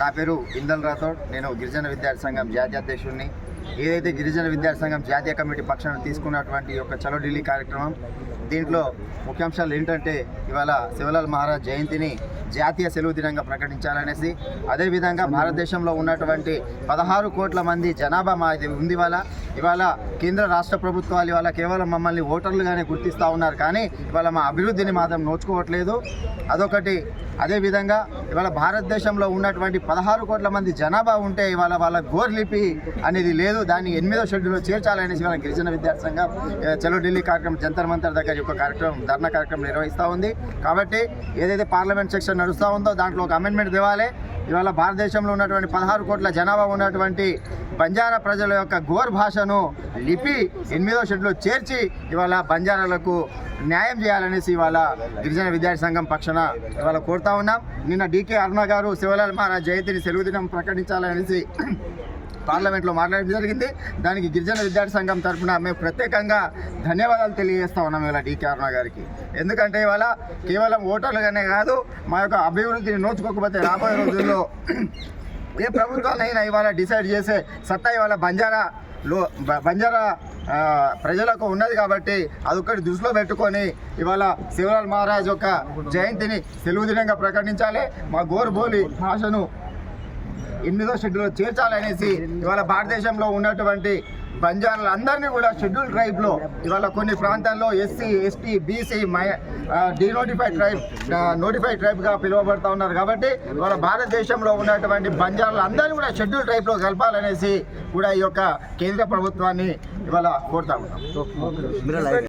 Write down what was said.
నా పేరు ఇందల్ రాథోడ్. నేను గిరిజన విద్యార్థి సంఘం జాతీయ అధ్యక్షుడిని. ఏదైతే గిరిజన విద్యార్థి సంఘం జాతీయ కమిటీ పక్షాన తీసుకున్నటువంటి యొక్క చలో ఢిల్లీ కార్యక్రమం దీంట్లో ముఖ్యాంశాలు ఏంటంటే ఇవాళ శివలాల్ మహారాజ్ జయంతిని జాతీయ సెలవు దినంగా ప్రకటించాలనేసి అదేవిధంగా భారతదేశంలో ఉన్నటువంటి పదహారు కోట్ల మంది జనాభా మా ఉంది ఇవాళ. ఇవాళ కేంద్ర రాష్ట్ర ప్రభుత్వాలు ఇవాళ కేవలం మమ్మల్ని ఓటర్లుగానే గుర్తిస్తూ ఉన్నారు. కానీ ఇవాళ మా అభివృద్ధిని మాత్రం నోచుకోవట్లేదు. అదొకటి. అదేవిధంగా ఇవాళ భారతదేశంలో ఉన్నటువంటి పదహారు కోట్ల మంది జనాభా ఉంటే ఇవాళ వాళ్ళ గోర్లిపి అనేది లేదు. దాన్ని ఎనిమిదో షెడ్యూల్లో చేర్చాలనేసి ఇవాళ గిరిజన విద్యార్థి సంఘం చలో ఢిల్లీ కార్యక్రమం జంతర్ మంతర్ దగ్గర యొక్క కార్యక్రమం ధర్నా కార్యక్రమం నిర్వహిస్తూ ఉంది. కాబట్టి ఏదైతే పార్లమెంట్ సెక్షన్ నడుస్తూ ఉందో దాంట్లో ఒక అమెండ్మెంట్ తేవాలి. ఇవాళ భారతదేశంలో ఉన్నటువంటి పదహారు కోట్ల జనాభా ఉన్నటువంటి బంజారా ప్రజల యొక్క గోర్ సమస్యను లిపి ఎనిమిదో షెడ్యూల్లో చేర్చి ఇవాళ బంజారాలకు న్యాయం చేయాలనేసి ఇవాళ గిరిజన విద్యార్థి సంఘం పక్షాన ఇవాళ కోరుతా ఉన్నాం. నిన్న డీకే అరుణ గారు శివలాల్ మహారాజ్ జయంతిని సెలవు దినం ప్రకటించాలనేసి పార్లమెంట్లో మాట్లాడడం జరిగింది. దానికి గిరిజన విద్యార్థి సంఘం తరఫున మేము ప్రత్యేకంగా ధన్యవాదాలు తెలియజేస్తా ఉన్నాం ఇవాళ డీకే అరుణ గారికి. ఎందుకంటే ఇవాళ కేవలం ఓటర్లుగానే కాదు మా యొక్క అభివృద్ధిని నోచుకోకపోతే రాబోయే రోజుల్లో ఏ ప్రభుత్వాలైనా ఇవాళ డిసైడ్ చేసే సత్తా ఇవాళ బంజారా లో బంజారా ప్రజలకు ఉన్నది కాబట్టి అదొక్కటి దృష్టిలో పెట్టుకొని ఇవాళ శివలాల్ మహారాజ్ యొక్క జయంతిని తెలుగు దినంగా ప్రకటించాలి. మా గోరుబోలి భాషను ఎనిమిదో షెడ్యూల్లో చేర్చాలనేసి ఇవాళ భారతదేశంలో ఉన్నటువంటి బంజారాలందరినీ కూడా షెడ్యూల్ ట్రైబ్లో ఇవాళ కొన్ని ప్రాంతాల్లో ఎస్సీ ఎస్టీ బీసీ మై డినోటిఫైడ్ ట్రైబ్ నోటిఫైడ్ ట్రైబ్గా పిలువబడతా ఉన్నారు. కాబట్టి ఇవాళ భారతదేశంలో ఉన్నటువంటి బంజారాలందరినీ కూడా షెడ్యూల్ ట్రైబ్లో కలపాలనేసి కూడా ఈ యొక్క కేంద్ర ప్రభుత్వాన్ని ఇవాళ కోరుతా ఉన్నాం.